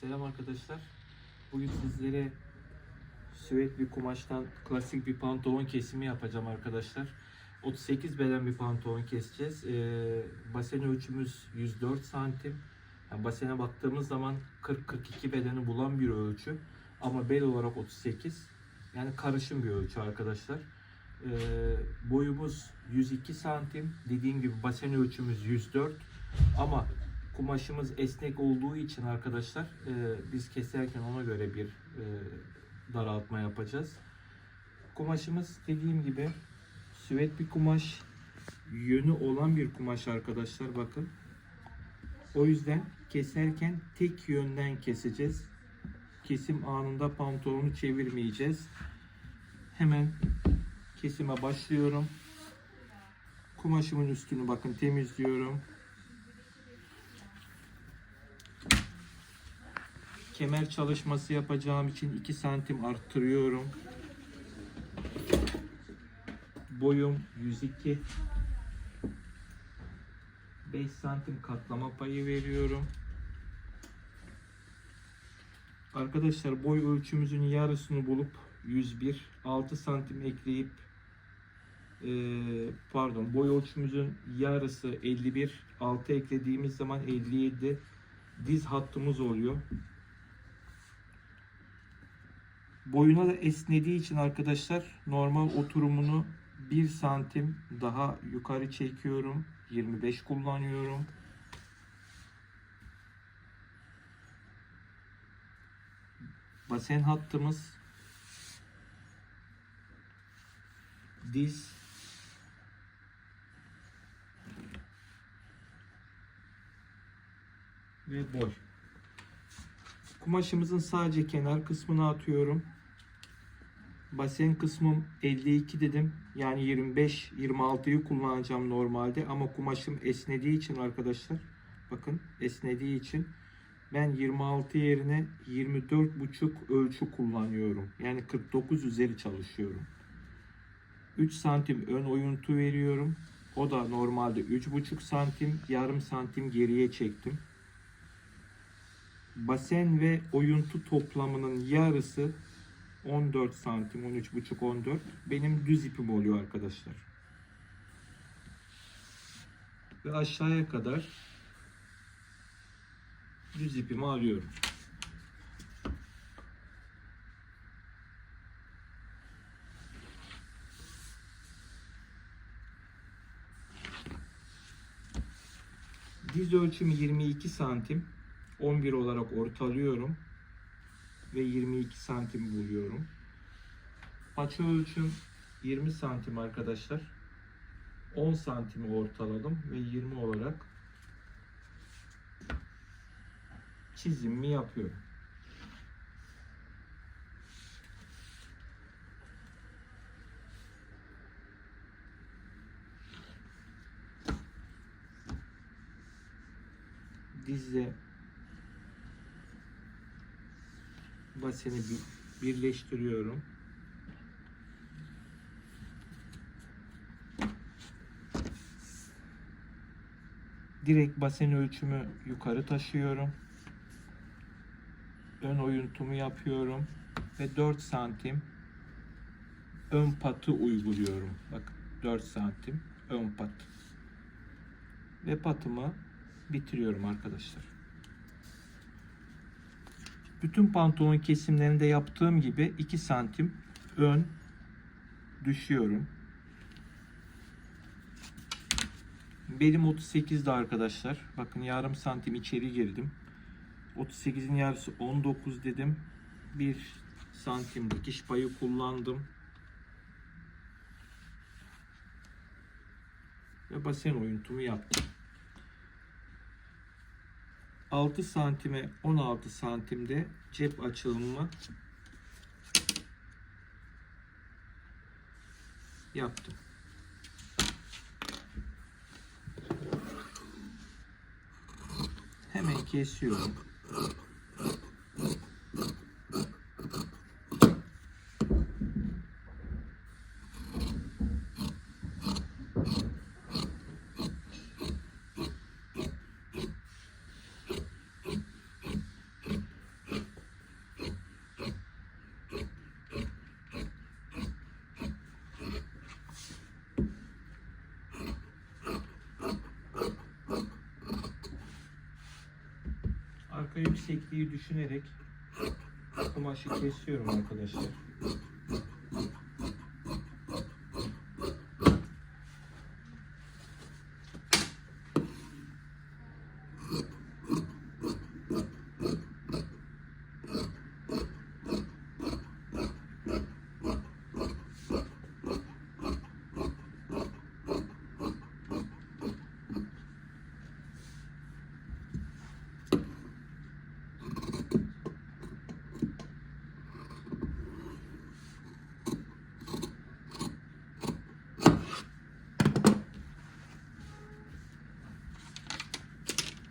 Selam arkadaşlar. Bugün sizlere süet bir kumaştan klasik bir pantolon kesimi yapacağım arkadaşlar. 38 beden bir pantolon keseceğiz. Ee, basen ölçümüz 104 santim. Yani basene baktığımız zaman 40-42 bedeni bulan bir ölçü. Ama bel olarak 38. Yani karışım bir ölçü arkadaşlar. Ee, boyumuz 102 santim. Dediğim gibi basen ölçümüz 104. Ama kumaşımız esnek olduğu için arkadaşlar e, biz keserken ona göre bir e, daraltma yapacağız. Kumaşımız dediğim gibi süvet bir kumaş, yönü olan bir kumaş arkadaşlar bakın. O yüzden keserken tek yönden keseceğiz. Kesim anında pantolonu çevirmeyeceğiz. Hemen kesime başlıyorum. Kumaşımın üstünü bakın temizliyorum. Kemer çalışması yapacağım için 2 santim arttırıyorum. Boyum 102. 5 santim katlama payı veriyorum. Arkadaşlar boy ölçümüzün yarısını bulup 101 6 santim ekleyip e, pardon boy ölçümüzün yarısı 51 6 eklediğimiz zaman 57 diz hattımız oluyor. Boyuna da esnediği için arkadaşlar normal oturumunu 1 santim daha yukarı çekiyorum. 25 kullanıyorum. Basen hattımız diz ve boy. Kumaşımızın sadece kenar kısmını atıyorum. Basen kısmım 52 dedim. Yani 25 26'yı kullanacağım normalde ama kumaşım esnediği için arkadaşlar bakın esnediği için ben 26 yerine 24,5 ölçü kullanıyorum. Yani 49 üzeri çalışıyorum. 3 santim ön oyuntu veriyorum. O da normalde 3,5 santim, yarım santim geriye çektim. Basen ve oyuntu toplamının yarısı 14 santim, 13,5 14 benim düz ipim oluyor arkadaşlar. Ve aşağıya kadar düz ipimi alıyorum. Diz ölçümü 22 santim. 11 olarak ortalıyorum ve 22 santim buluyorum. Paça ölçüm 20 santim arkadaşlar. 10 santimi ortaladım ve 20 olarak çizimimi yapıyorum. Dizle baseni bir birleştiriyorum. Direkt basen ölçümü yukarı taşıyorum. Ön oyuntumu yapıyorum ve 4 santim ön patı uyguluyorum. Bak 4 santim ön pat. Ve patımı bitiriyorum arkadaşlar. Bütün pantolon kesimlerinde yaptığım gibi 2 santim ön düşüyorum. Belim 38'de arkadaşlar. Bakın yarım santim içeri girdim. 38'in yarısı 19 dedim. 1 santim dikiş payı kullandım. Ve basen oyuntumu yaptım. 6 santime 16 santimde cep açılımı yaptım. Hemen kesiyorum. Yüksekliği düşünerek kumaşı kesiyorum arkadaşlar.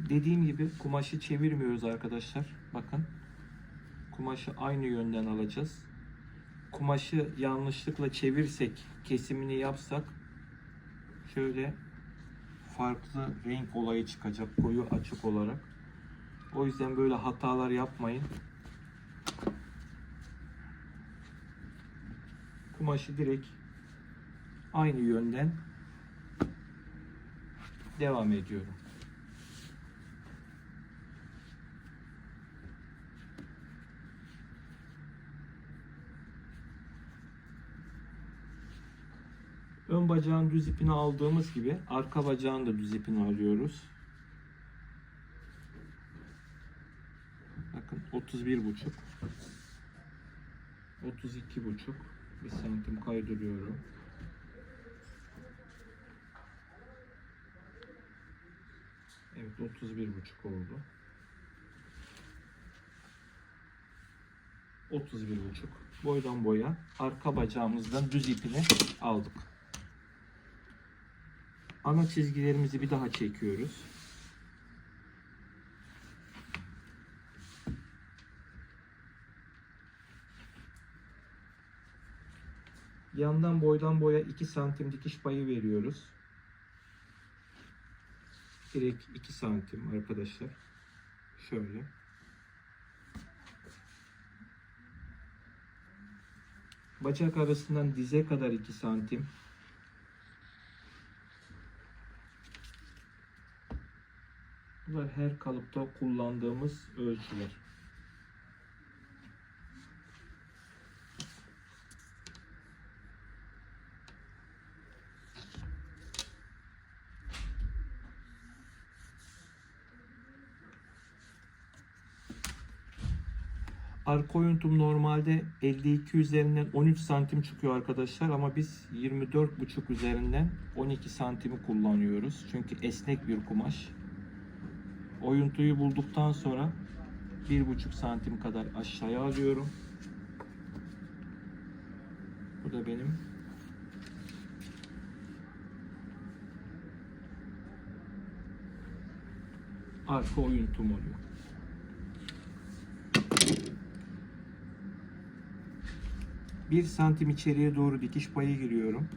Dediğim gibi kumaşı çevirmiyoruz arkadaşlar. Bakın. Kumaşı aynı yönden alacağız. Kumaşı yanlışlıkla çevirsek, kesimini yapsak şöyle farklı renk olayı çıkacak koyu açık olarak. O yüzden böyle hatalar yapmayın. Kumaşı direkt aynı yönden devam ediyorum. Bacağın düz ipini aldığımız gibi arka bacağın da düz ipini alıyoruz. Bakın 31 buçuk. 32 buçuk. Bir santim kaydırıyorum. Evet 31 buçuk oldu. 31 buçuk. Boydan boya arka bacağımızdan düz ipini aldık. Ana çizgilerimizi bir daha çekiyoruz. Yandan boydan boya 2 santim dikiş payı veriyoruz. Direkt 2 santim arkadaşlar. Şöyle. Bacak arasından dize kadar 2 santim. Bunlar her kalıpta kullandığımız ölçüler. Arka oyuntum normalde 52 üzerinden 13 santim çıkıyor arkadaşlar ama biz 24,5 üzerinden 12 santimi kullanıyoruz. Çünkü esnek bir kumaş. Oyuntuyu bulduktan sonra 1,5 santim kadar aşağıya alıyorum. Bu da benim arka oyuntum oluyor. Bir santim içeriye doğru dikiş payı giriyorum.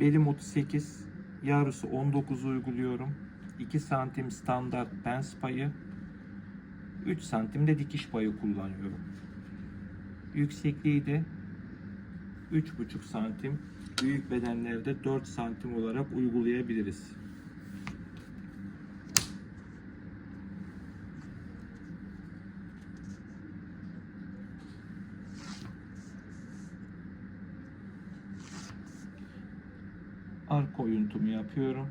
Belim 38, yarısı 19 uyguluyorum. 2 santim standart pens payı. 3 santim de dikiş payı kullanıyorum. Yüksekliği de 3,5 santim. Büyük bedenlerde 4 santim olarak uygulayabiliriz. Arka oyuntumu yapıyorum.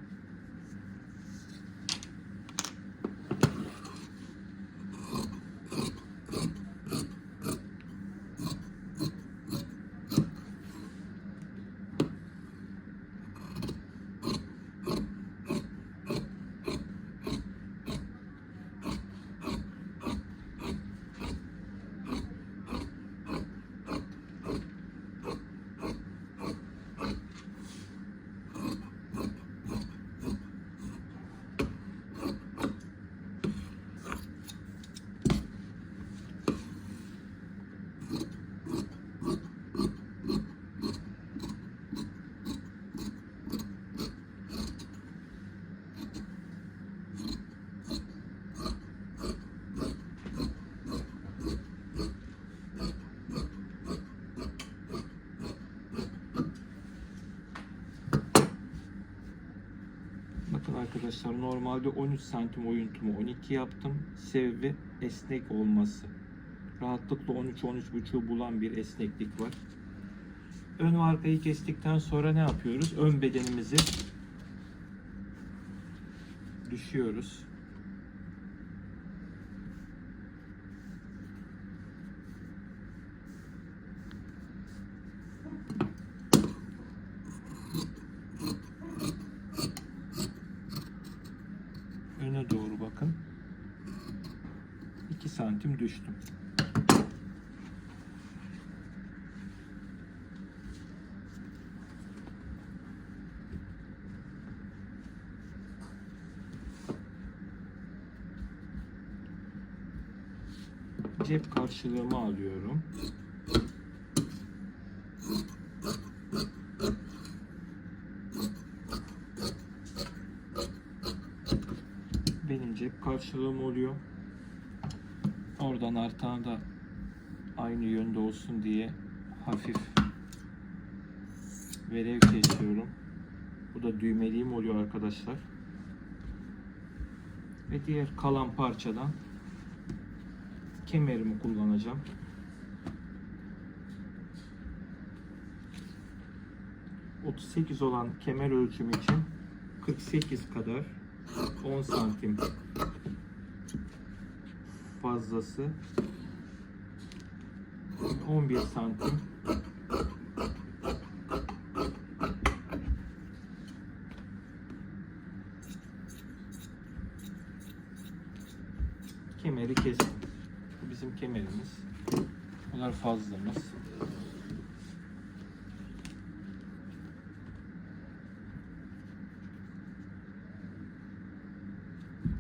Arkadaşlar normalde 13 santim oyuntumu 12 yaptım. Sebebi esnek olması. Rahatlıkla 13-13,5 bulan bir esneklik var. Ön ve arkayı kestikten sonra ne yapıyoruz? Ön bedenimizi düşüyoruz. Öne doğru bakın. 2 santim düştüm. Cep karşılığımı alıyorum. Benim cep karşılığım oluyor. Oradan artağını da aynı yönde olsun diye hafif verev kesiyorum. Bu da düğmeliğim oluyor arkadaşlar. Ve diğer kalan parçadan kemerimi kullanacağım. ...38 olan kemer ölçüm için... ...48 kadar... ...10 santim... ...fazlası... ...11 santim... ...kemeri kestim. Bu bizim kemerimiz. Bunlar fazlamız.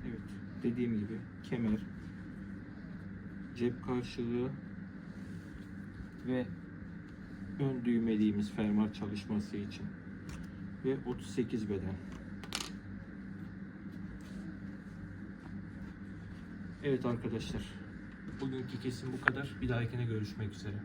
Evet, dediğim gibi kemer, cep karşılığı ve ön düğmeliğimiz fermuar çalışması için ve 38 beden. Evet arkadaşlar. Bugünkü kesim bu kadar. Bir dahakine görüşmek üzere.